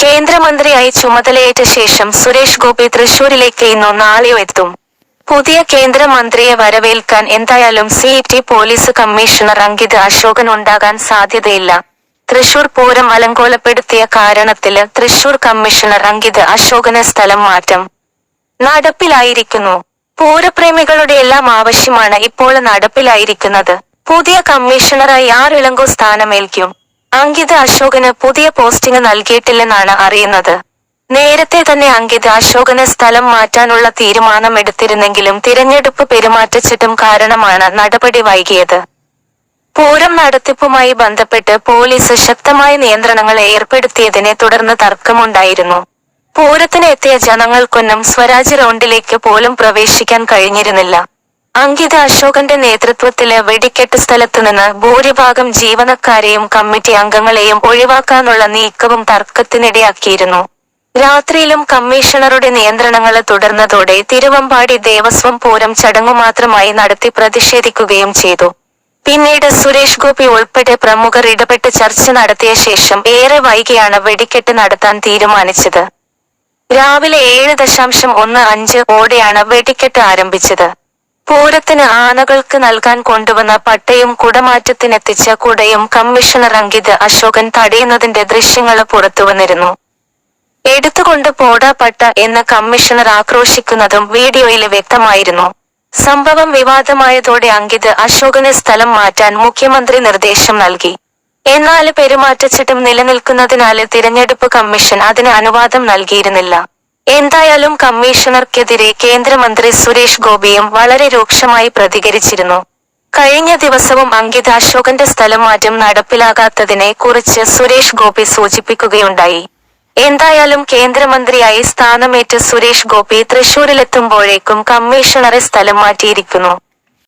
കേന്ദ്രമന്ത്രിയായി ചുമതലയേറ്റ ശേഷം സുരേഷ് ഗോപി തൃശൂരിലേക്ക് ഇന്നോ നാളെയോ എത്തും. പുതിയ കേന്ദ്രമന്ത്രിയെ വരവേൽക്കാൻ എന്തായാലും city police commissioner Ankit Ashokan ഉണ്ടാകാൻ സാധ്യതയില്ല. തൃശൂർ പൂരം അലങ്കോലപ്പെടുത്തിയ കാരണത്തിൽ തൃശൂർ കമ്മീഷണർ അങ്കിത് അശോകന് സ്ഥലം മാറ്റം. നടപ്പിലായിരിക്കുന്നു. പൂരപ്രേമികളുടെ എല്ലാം ആവശ്യമാണ് ഇപ്പോൾ നടപ്പിലായിരിക്കുന്നത്. പുതിയ കമ്മീഷണറായി ആറിളങ്കോ സ്ഥാനമേൽക്കും. അങ്കിത് അശോകന് പുതിയ പോസ്റ്റിംഗ് നൽകിയിട്ടില്ലെന്നാണ് അറിയുന്നത്. നേരത്തെ തന്നെ അങ്കിത് അശോകന് സ്ഥലം മാറ്റാനുള്ള തീരുമാനം എടുത്തിരുന്നെങ്കിലും തിരഞ്ഞെടുപ്പ് പെരുമാറ്റച്ചട്ടം കാരണമാണ് നടപടി വൈകിയത്. പൂരം നടത്തിപ്പുമായി ബന്ധപ്പെട്ട് പോലീസ് ശക്തമായ നിയന്ത്രണങ്ങൾ ഏർപ്പെടുത്തിയതിനെ തുടർന്ന് തർക്കമുണ്ടായിരുന്നു. പൂരത്തിന് എത്തിയ ജനങ്ങൾക്കൊന്നും സ്വരാജ് റൗണ്ടിലേക്ക് പോലും പ്രവേശിക്കാൻ കഴിഞ്ഞിരുന്നില്ല. അങ്കിത അശോകന്റെ നേതൃത്വത്തിൽ വെടിക്കെട്ട് സ്ഥലത്ത് നിന്ന് ഭൂരിഭാഗം ജീവനക്കാരെയും കമ്മിറ്റി അംഗങ്ങളെയും ഒഴിവാക്കാനുള്ള നീക്കവും തർക്കത്തിനിടയാക്കിയിരുന്നു. രാത്രിയിലും കമ്മീഷണറുടെ നിയന്ത്രണങ്ങൾ തുടർന്നതോടെ തിരുവമ്പാടി ദേവസ്വം പൂരം ചടങ്ങു മാത്രമായി നടത്തി പ്രതിഷേധിക്കുകയും ചെയ്തു. പിന്നീട് സുരേഷ് ഗോപി ഉൾപ്പെടെ പ്രമുഖർ ഇടപെട്ട് ചർച്ച നടത്തിയ ശേഷം ഏറെ വൈകിയാണ് വെടിക്കെട്ട് നടത്താൻ തീരുമാനിച്ചത്. രാവിലെ ഏഴ് ദശാംശം ഒന്ന് അഞ്ച് ഓടെയാണ് വെടിക്കെട്ട് ആരംഭിച്ചത്. പൂരത്തിന് ആനകൾക്ക് നൽകാൻ കൊണ്ടുവന്ന പട്ടയും കുടമാറ്റത്തിനെത്തിച്ച കുടയും കമ്മീഷണർ അങ്കിത് അശോകൻ തടയുന്നതിന്റെ ദൃശ്യങ്ങൾ പുറത്തുവന്നിരുന്നു എടുത്തുകൊണ്ട് പോടാ പട്ട എന്ന് കമ്മീഷണർ ആക്രോശിക്കുന്നതും വീഡിയോയിൽ വ്യക്തമായിരുന്നു. സംഭവം വിവാദമായതോടെ അങ്കിത് അശോകന് സ്ഥലം മാറ്റാൻ മുഖ്യമന്ത്രി നിർദ്ദേശം നൽകി. എന്നാൽ പെരുമാറ്റച്ചട്ടം നിലനിൽക്കുന്നതിനാല് തിരഞ്ഞെടുപ്പ് കമ്മീഷൻ അതിന് അനുവാദം നൽകിയിരുന്നില്ല. എന്തായാലും കമ്മീഷണർക്കെതിരെ കേന്ദ്രമന്ത്രി സുരേഷ് ഗോപിയും വളരെ രൂക്ഷമായി പ്രതികരിച്ചിരുന്നു. കഴിഞ്ഞ ദിവസവും അങ്കിത് അശോകന്റെ സ്ഥലം മാറ്റം നടപ്പിലാകാത്തതിനെ കുറിച്ച് സുരേഷ് ഗോപി സൂചിപ്പിക്കുകയുണ്ടായി. എന്തായാലും കേന്ദ്രമന്ത്രിയായി സ്ഥാനമേറ്റ സുരേഷ് ഗോപി തൃശൂരിലെത്തുമ്പോഴേക്കും കമ്മീഷണറെ സ്ഥലം മാറ്റിയിരിക്കുന്നു.